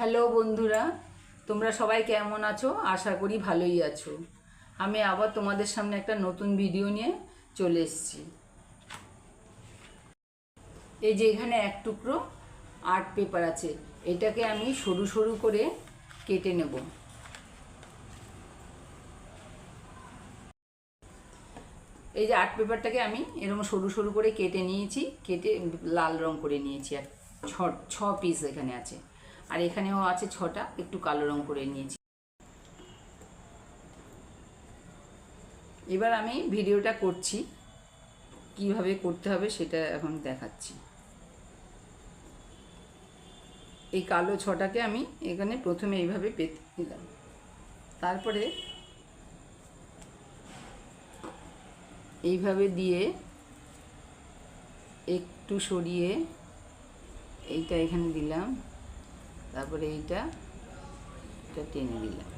Hello বন্ধুরা, তোমরা সবাই কেমন আছো? আশা করি ভালোই আছো। আমি আবার তোমাদের সামনে একটা নতুন ভিডিও নিয়ে চলে এসেছি। এই যে এখানে এক টুকরো আর্ট পেপার আছে, এটাকে আমি সরু সরু করে কেটে নেব। এই যে আর্ট পেপারটাকে আমি এরকম সরু সরু করে কেটে নিয়েছি, কেটে লাল রং করে নিয়েছি আর ছ ছ পিস এখানে আছে। আর এখানেও আছে ছটা, একটু কালো রং করে নিয়েছি। এবার আমি ভিডিওটা করছি, কীভাবে করতে হবে সেটা এখন দেখাচ্ছি। এই কালো ছটাকে আমি এখানে প্রথমে এইভাবে পেতে দিলাম। তারপরে এইভাবে দিয়ে একটু সরিয়ে এইটা এখানে দিলাম। তারপরে এইটা এটা টেনে দিলাম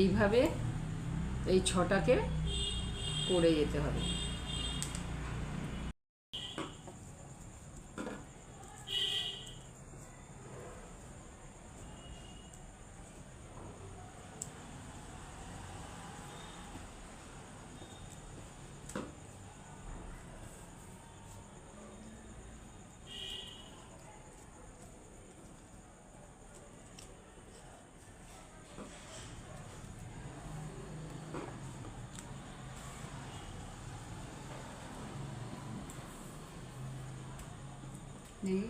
এইভাবে এই ছটাকে করে যেতে হবে। এই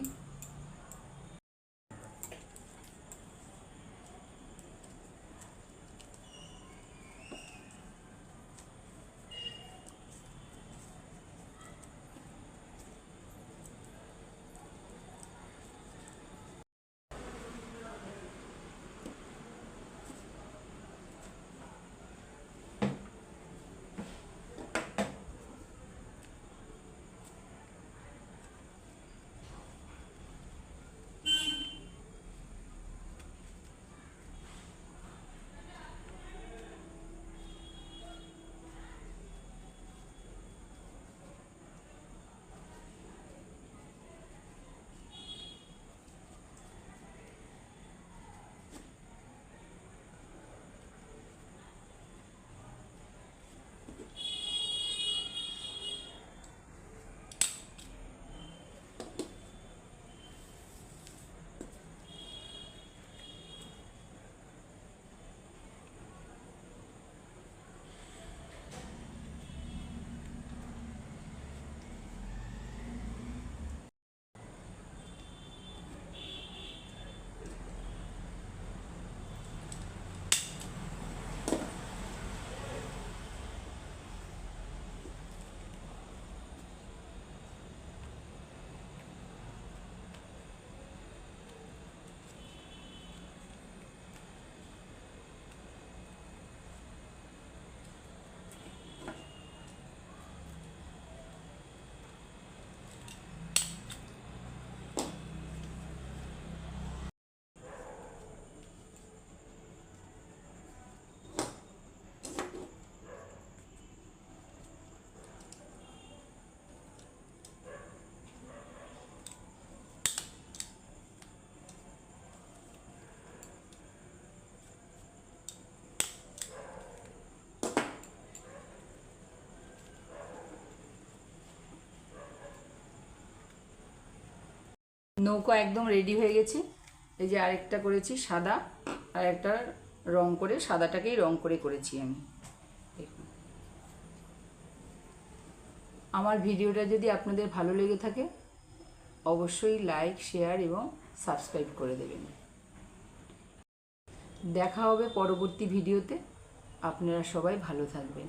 নৌকা একদম রেডি হয়ে গেছে। এই যে আরেকটা করেছি সাদা, আর একটা রং করে, সাদাটাকেই রং করে করেছি আমি। আমার ভিডিওটা যদি আপনাদের ভালো লেগে থাকে, অবশ্যই লাইক শেয়ার এবং সাবস্ক্রাইব করে দেবেন। দেখা হবে পরবর্তী ভিডিওতে। আপনারা সবাই ভালো থাকবেন।